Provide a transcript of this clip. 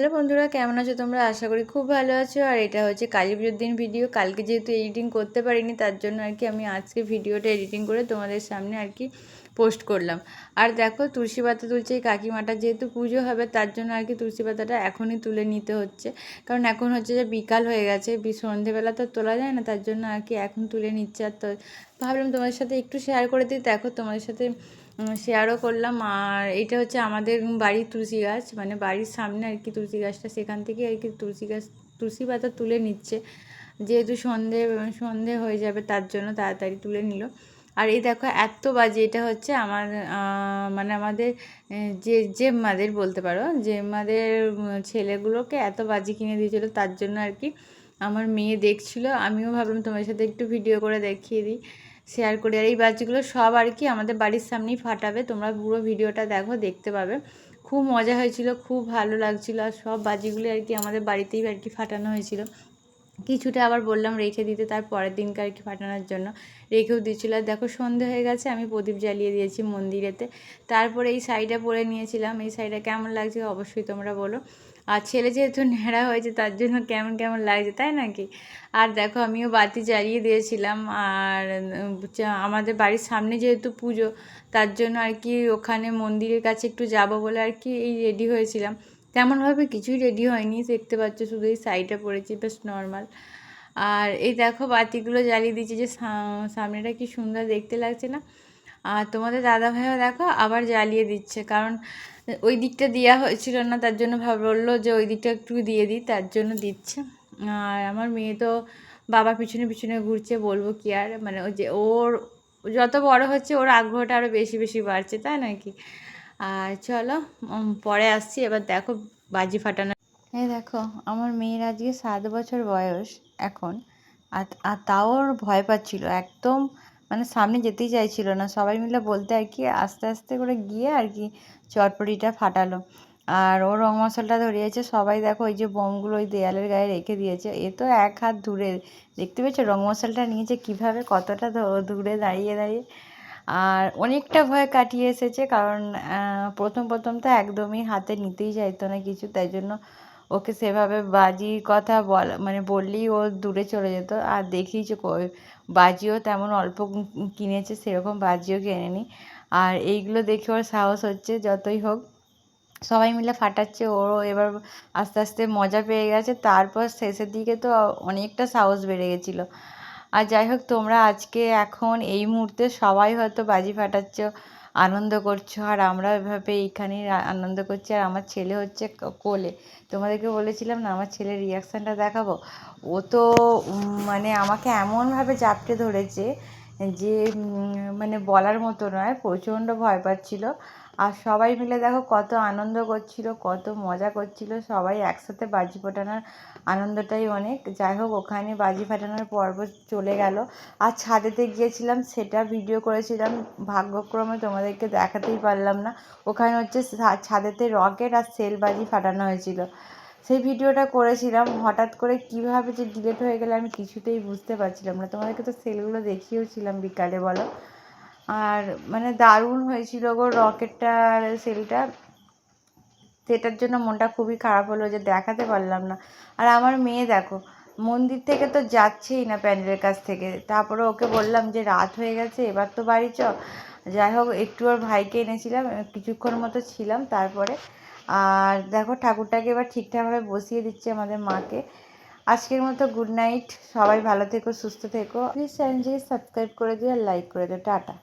Hello বন্ধুরা, কেমন আছো তোমরা? আশা করি খুব ভালো আছো। আর এটা হচ্ছে কালী পুজোর দিন ভিডিও কালকে যেহেতু এডিটিং করতে পারিনি, তার জন্য আর কি আমি আজকে ভিডিওটা এডিটিং করে তোমাদের সামনে আর কি পোস্ট করলাম। আর দেখো, তুলসী পাতা তুলছে এই কাকিমাটার যেহেতু পুজো হবে, তার জন্য আর কি তুলসী পাতাটা এখনই তুলে নিতে হচ্ছে। কারণ এখন হচ্ছে যে বিকাল হয়ে গেছে সন্ধেবেলা তো তোলা যায় না, তার জন্য আর কি এখন তুলে নিচ্ছে। আর তো ভাবলাম তোমাদের সাথে একটু শেয়ার করে দিই। দেখো, তোমাদের সাথে শেয়ারও করলাম। আর এটা হচ্ছে আমাদের বাড়ির তুলসী গাছ। মানে বাড়ির সামনে আর কি তুলসী গাছটা। সেখান থেকে আর কি তুলসী গাছ, তুলসী পাতা তুলে নিচ্ছে। যেহেতু সন্ধে সন্ধে হয়ে যাবে তার জন্য তাড়াতাড়ি তুলে নিল। আর এই দেখো, এত বাজে। এটা হচ্ছে আমার মানে আমাদের যে, জেম্মাদের বলতে পারো। জেম্মাদের ছেলেগুলোকে এত বাজি কিনে দিয়েছিলো। তার জন্য আর কি আমার মেয়ে দেখছিল। আমিও ভাবলাম তোমার সাথে একটু ভিডিও করে দেখিয়ে দিই। শেয়ার করি। আর এই বাজিগুলো সব আর কি আমাদের বাড়ির সামনেই ফাটাবে। তোমরা পুরো ভিডিওটা দেখো, দেখতে পাবে। খুব মজা হয়েছিল, খুব ভালো লাগছিল। আর সব বাজিগুলো আর কি আমাদের বাড়িতেই আর কি ফাটানো হয়েছিল। কিছুটা আবার বললাম রেখে দিতে, তার পরের দিনকে আর কি ফাটানোর জন্য রেখেও দিয়েছিল। আর দেখো সন্ধে হয়ে গেছে, আমি প্রদীপ জ্বালিয়ে দিয়েছি মন্দিরেতে। তারপরে এই শাড়িটা পরে নিয়েছিলাম। এই শাড়িটা কেমন লাগছে অবশ্যই তোমরা বলো। আর ছেলে যেহেতু ন্যাড়া হয়েছে, তার জন্য কেমন কেমন লাগছে, তাই নাকি? আর দেখো, আমিও বাতি জ্বালিয়ে দিয়েছিলাম, আর আমাদের বাড়ির সামনে যেহেতু পুজো, তার জন্য আর কি ওখানে মন্দিরের কাছে একটু যাব বলে আর কি এই রেডি হয়েছিলাম। তেমনভাবে কিছুই রেডি হয়নি, দেখতে পাচ্ছ, শুধু এই শাড়িটা পরেছি, বেশ নর্মাল। আর এই দেখো, বাতিগুলো জ্বালিয়ে দিয়েছি, যে সামনেটা কি সুন্দর দেখতে লাগছে না? আর তোমাদের দাদা ভাইও দেখো আবার জ্বালিয়ে দিচ্ছে। কারণ ওই দিকটা দেওয়া হয়েছিল না, তার জন্য ভাব বলল যে ওই দিকটা একটু দিয়ে দিই, তার জন্য দিচ্ছে। আর আমার মেয়ে তো বাবার পিছনে পিছনে ঘুরছে, বলব কি আর মানে ওই যে ওর, যত বড় হচ্ছে ওর আগ্রহটা আরও বেশি বেশি বাড়ছে, তাই নাকি আর চলো পরে আসছি, এবার দেখো বাজি ফাটানো। এই দেখো, আমার মেয়ের আজকে সাত বছর বয়স এখন, আর তাও ভয় পাচ্ছিল, একদম মানে সামনে যেতেই চাইছিল না। সবাই মিলে বলতে আর কি আস্তে আস্তে করে গিয়ে আর কি চটপটিটা ফাটালো। আর ও রং মশলাটা ধরিয়েছে, সবাই দেখো ওই যে বোমগুলো ওই দেয়ালের গায়ে রেখে দিয়েছে। এ তো এক হাত দূরে। দেখতে পেয়েছ? রং মশলাটা নিয়েছে কীভাবে? কতটা দূরে দাঁড়িয়ে দাঁড়িয়ে। আর অনেকটা ভয় কাটিয়ে এসেছে কারণ প্রথম প্রথম তো একদমই হাতে নিতেই চাইতো না কিছু। তাই জন্য ওকে সেভাবে বাজির কথা বলা মানে বললেই ও দূরে চলে যেত। আর দেখিয়েছে বাজিও তেমন অল্প কিনেছে, সেরকম বাজিও কেনেনি। আর এইগুলো দেখে ওর সাহস হচ্ছে, যতই হোক। সবাই মিলে ফাটাচ্ছে, ওরও এবার আস্তে আস্তে মজা পেয়ে গেছে। তারপর শেষের দিকে তো অনেকটা সাহস বেড়ে গেছিল। আর যাই হোক, তোমরা আজকে এখন এই মুহূর্তে সবাই হয়তো বাজি ফাটাচ্ছ। আনন্দ করছ, আর আমরা এভাবে এইখানেই আনন্দ করছি, আর আমার ছেলে হচ্ছে কোলে। তোমাদেরকে বলেছিলাম না, আমার ছেলের রিয়াকশানটা দেখাবো? ও তো মানে আমাকে এমনভাবে জাপটে ধরেছে যে মানে বলার মতো নয়, প্রচণ্ড ভয় পাচ্ছিল। আর সবাই মিলে দেখো কত আনন্দ করছিল, কত মজা করছিল। সবাই একসাথে বাজি ফোটানোর আনন্দটাই অনেক। যাই হোক, ওখানে বাজি ফাটানোর পর্ব চলে গেল। আর ছাদেতে গিয়েছিলাম, সেটা ভিডিও করেছিলাম। ভাগ্যক্রমে তোমাদেরকে দেখাতেই পারলাম না। ওখানে হচ্ছে ছাদেতে রকেট আর সেল বাজি ফাটানো হয়েছিল। সেই ভিডিওটা করেছিলাম, হঠাৎ করে কীভাবে যে ডিলেট হয়ে গেলে আমি কিছুতেই বুঝতে পারছিলাম না। তোমাদেরকে তো সেলগুলো দেখিয়েওছিলাম বিকালে, বলো? আর মানে দারুণ হয়েছিল গো রকেটটার সেলটা। সেটার জন্য মনটা খুবই খারাপ হলো যে দেখাতে পারলাম না। আর আমার মেয়ে দেখো, মন্দির থেকে তো যাচ্ছেই না প্যান্ডেলের কাছ থেকে। তারপরে ওকে বললাম যে রাত হয়ে গেছে, এবার তো বাড়ি চ। যাই হোক, একটু ওর ভাইকে এনেছিলাম, কিছুক্ষণ মতো ছিলাম, তারপরে আর দেখো ঠাকুরটাকে এবার ঠিকঠাকভাবে বসিয়ে দিচ্ছে আমাদের মাকে। আজকের মতো গুড নাইট সবাই ভালো থেকো, সুস্থ থেকো। প্লিজ চ্যানেলটিকে সাবস্ক্রাইব করে দিও আর লাইক করে দিও। টাটা।